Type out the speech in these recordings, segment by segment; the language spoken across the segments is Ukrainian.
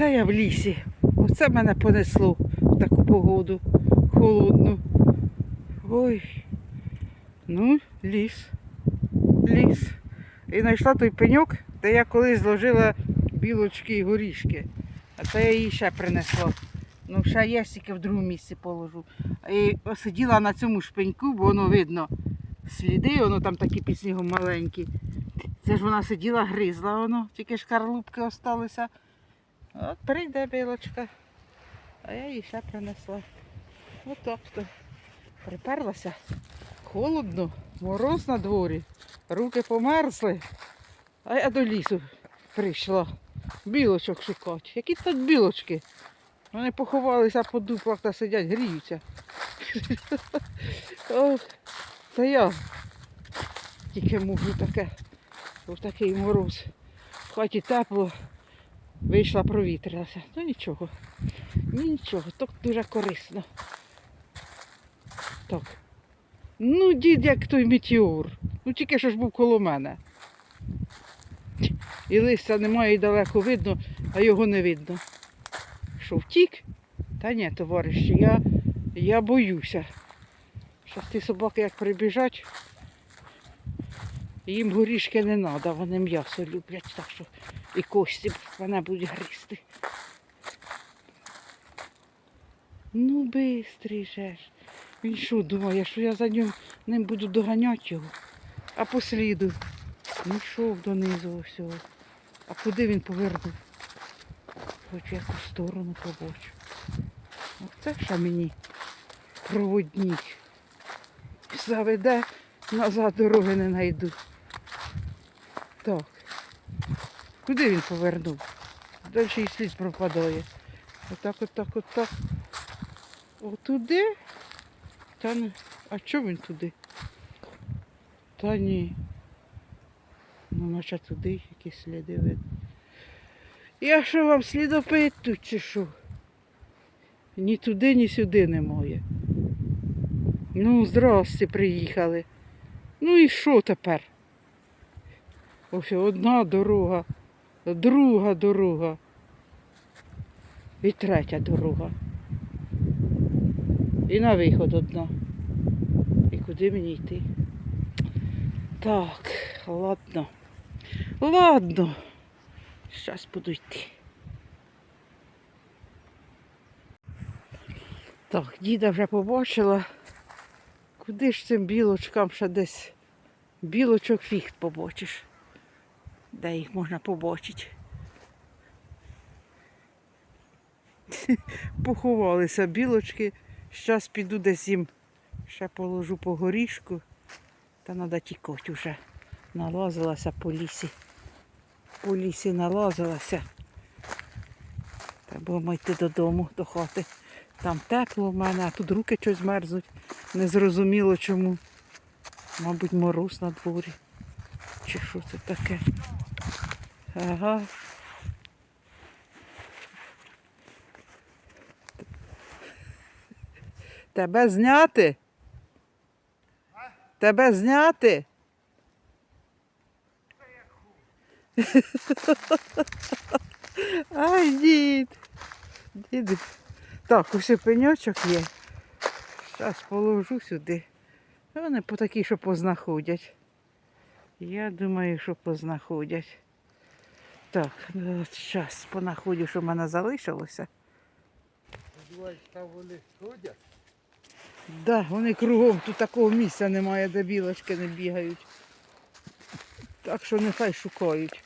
Оце я в лісі. Оце мене понесло в таку погоду холодну. Ой. Ну, ліс. Ліс. І знайшла той пеньок, де я колись зложила білочки і горішки. А це я її ще принесла. Ну, ще є, тільки в другому місці положу. І сиділа на цьому ж пеньку, бо воно видно сліди, воно там такі під снігом маленькі. Це ж вона сиділа, гризла воно, тільки шкарлупки осталися. От прийде білочка. А я її ще принесла. Отак то. Приперлася. Холодно, мороз на дворі, руки померзли. А я до лісу прийшла. Білочок шукати. Які тут білочки? Вони поховалися по дуплах та сидять, гріються. Це я тільки можу таке, в такий мороз. В хаті тепло, вийшла, провітрилася. Ну нічого. Нічого, так дуже корисно. Так. Ну, дід як той метеор. Ну тільки що ж був коло мене. І листя немає і далеко видно, а його не видно. Що втік? Та ні, товариші, я, я боюся. Щас ті собаки як прибіжать, їм горішки не треба, вони м'ясо люблять, так що і кості мене будуть гризти. Ну, бистрий же ж. Він що думає, що я за ним ним буду доганяти його, а по сліду. Ну йшов донизу всього. А куди він повернув? Хоч яку сторону побачу. Оце ще мені проводник. Заведе, назад дороги не знайду. Так. Куди він повернув? Далі і слід пропадає. Отак, отак, отак. Отуди? Та не. А чого він туди? Та ні. Ну, наче туди якісь сліди видно. Я що вам слідопит тут чи що? Ні туди, ні сюди немає. Ну, здрасте, приїхали. Ну і що тепер? Ось одна дорога, друга дорога і третя дорога. І на виход одна. І куди мені йти? Так, ладно. Ладно. Зараз буду йти. Так, діда вже побачила. Куди ж цим білочкам ще десь білочок фіг побачиш. Де їх можна побачити? Поховалися білочки. Зараз піду десь їм ще положу по горішку. Та треба тікати вже. Налазилася по лісі. По лісі налазилася. Та будемо йти додому, до хати. Там тепло в мене, а тут руки щось мерзнуть. Незрозуміло чому. Мабуть, мороз на дворі. Чи що це таке? Ага. Тебе зняти? Тебе зняти? Ай, дід. Дід. Так, ось пеньочок є. Зараз положу сюди. Вони по такі, що познаходять. Я думаю, що познаходять. Так, зараз понаходю, що в мене залишилося. Вони. Да, вони кругом, тут такого місця немає, де білочки не бігають. Так що нехай шукають.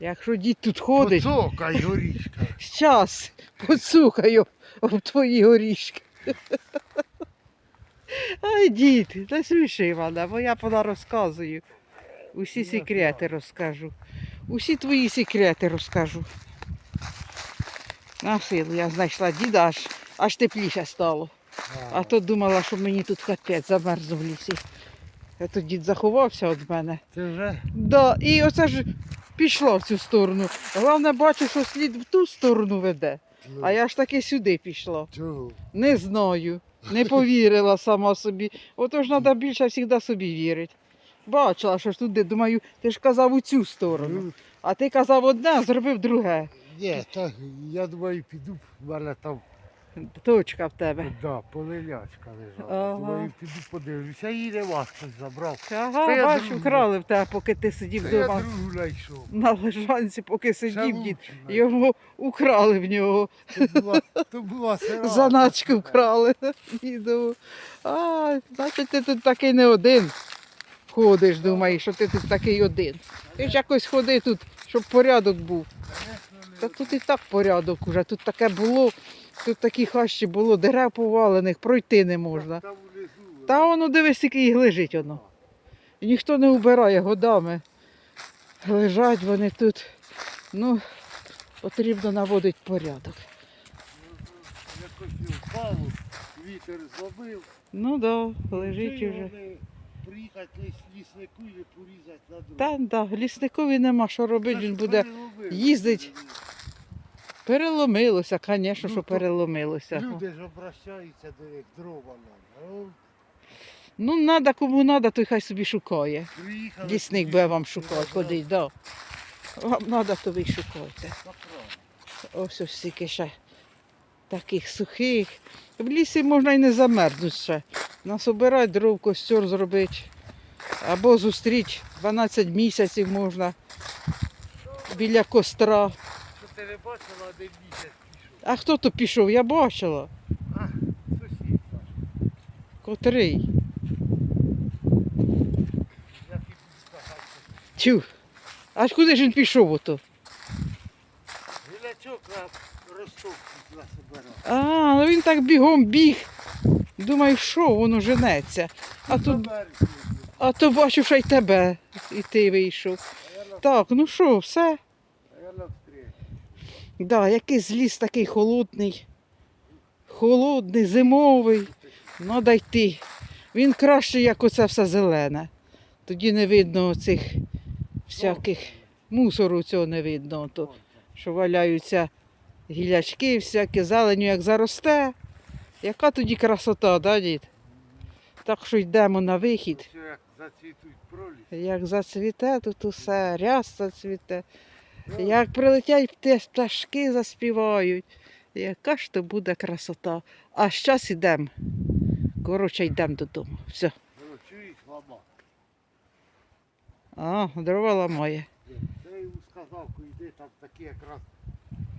Якщо дід тут ходить, Поцокай горішка. щас поцукаю об твої горішки. Ай, дід, не сміши мене, бо я пона розказую. Усі секрети розкажу. Усі твої секрети розкажу. На силу я знайшла діда, аж, аж тепліше стало. А то думала, що мені тут капець замерзло в лісі. А то дід заховався від мене. Це вже Да, і оце ж пішло в цю сторону. Головне, бачу, що слід в ту сторону веде. ну, А я ж таки сюди пішла. чого? Не знаю. Не повірила сама собі. Ото ж треба більше завжди собі вірити. Бачила, що ж туди, думаю, ти ж казав у цю сторону. Ну, А ти казав одне, а зробив друге. Ні, так я думаю, піду, в мене там Точка в тебе. да, полилячка лежала. Ага. Думаю, піду подивлюся, її нема хтось забрав. Ага, Та я бачу, другу. вкрали в тебе, поки ти сидів Та я вдома другу знайшов. на лежанці, поки сидів дід. лучше. Його украли в нього. То була, то була. Заначку вкрали. Дідову. А, значить, ти тут такий не один ходиш, думаєш, що ти тут такий один. Ти ж якось ходи тут, щоб порядок був. Та тут і так порядок уже. Тут таке було, тут такі хащі було, дерев повалених, пройти не можна. Та воно дивись, їх лежить воно. І ніхто не вбирає годами. Лежать вони тут. Ну, потрібно наводити порядок. Якось впало, вітер зловив. Ну так, да, лежить вони Приїхати ліс- ліснику і порізати на другу. Та да, лісникові нема що робити, він буде. їздить. Переломилося, звісно, Ну, що то переломилося. Люди ж обращаються до них дрова нам. Ну, треба, кому треба, той хай собі шукає. Приїхали. Лісник буде вам шукати, ходить, да. Вам треба, то ви шукайте. Ось ось стільки ще таких сухих. В лісі можна і не замерзнути ще. Нас обирати дров, костер зробити. Або зустріти 12 місяців можна біля костра. Що ти не бачила, де місяць пішов? А хто то пішов? Я бачила. А, сусід наш. Котрий. Я сказати. А куди ж він пішов ото? Гілячок на ростовку насобирав. А, ну він так бігом біг. Думаю, що воно женеться. А тут, а то бачу, що й тебе. І ти вийшов. Так, ну що, все? Да, якийсь ліс такий холодний. Холодний, зимовий. Надо йти. Він краще, як оце все зелене. Тоді не видно цих всяких мусору цього не видно. То, що валяються гілячки, всякі зеленю, як заросте. Яка тоді красота, да, дід? Так що йдемо на вихід. Як зацвітуть проліс. Як зацвіте, тут усе, ряс зацвіте. Як прилетять пташки заспівають. Яка ж то буде красота. А зараз йдемо. Коротше, йдемо додому. Все. Ну, чуєш? А, дрова ламає. Я йому сказав, йди там такі якраз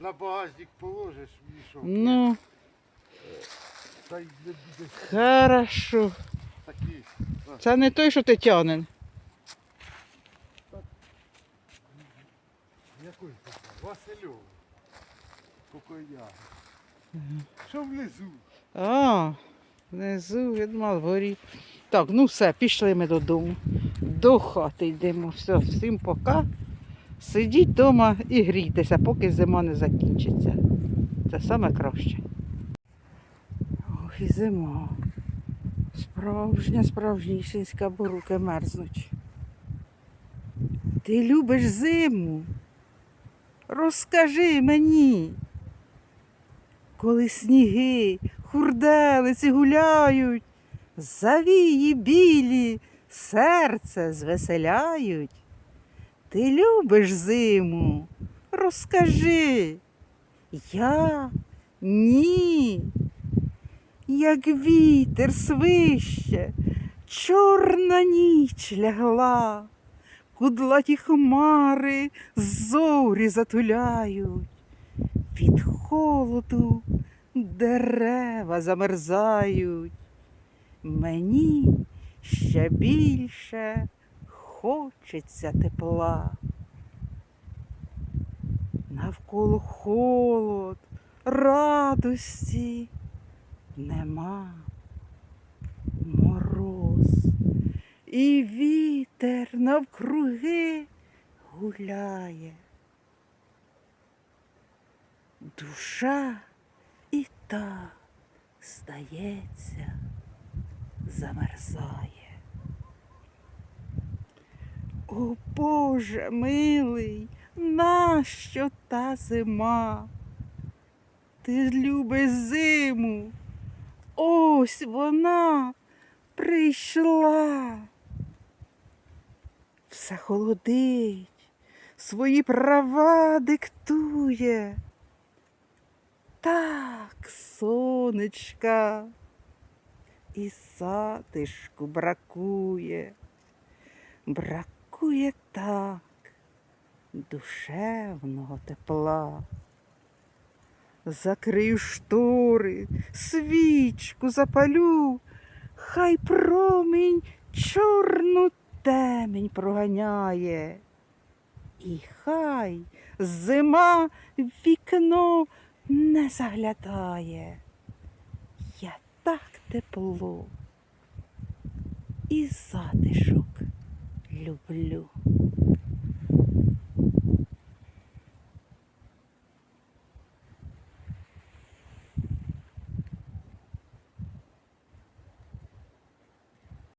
на багажник положиш мішок. Ну, хорошо. Це не той, що тетянин. Який це? Васильов. Кукоя. Що внизу? А, внизу, думала, вгорі. Так, ну все, пішли ми додому. До хати йдемо. Все, всім пока. Сидіть вдома і грійтеся, поки зима не закінчиться. Це саме краще. І зима. Справжня, справжнісінська, бо руки мерзнуть. Ти любиш зиму? Розкажи мені коли сніги, хурделиці гуляють, завії білі, серце звеселяють. Ти любиш зиму? Розкажи. Я ні. Як вітер свище, чорна ніч лягла, кудлаті хмари зорі затуляють. Від холоду дерева замерзають. Мені ще більше хочеться тепла. Навколо холод, радості нема. Мороз і вітер навкруги гуляє душа і та, здається, замерзає. О Боже милий, нащо та зима? Ти любиш зиму. Ось вона прийшла. Все холодить, свої права диктує. Так, сонечка, і затишку бракує, бракує так душевного тепла. Закрию штори, свічку запалю, хай промінь чорну темень проганяє. І хай зима в вікно не заглядає. Я так тепло і затишок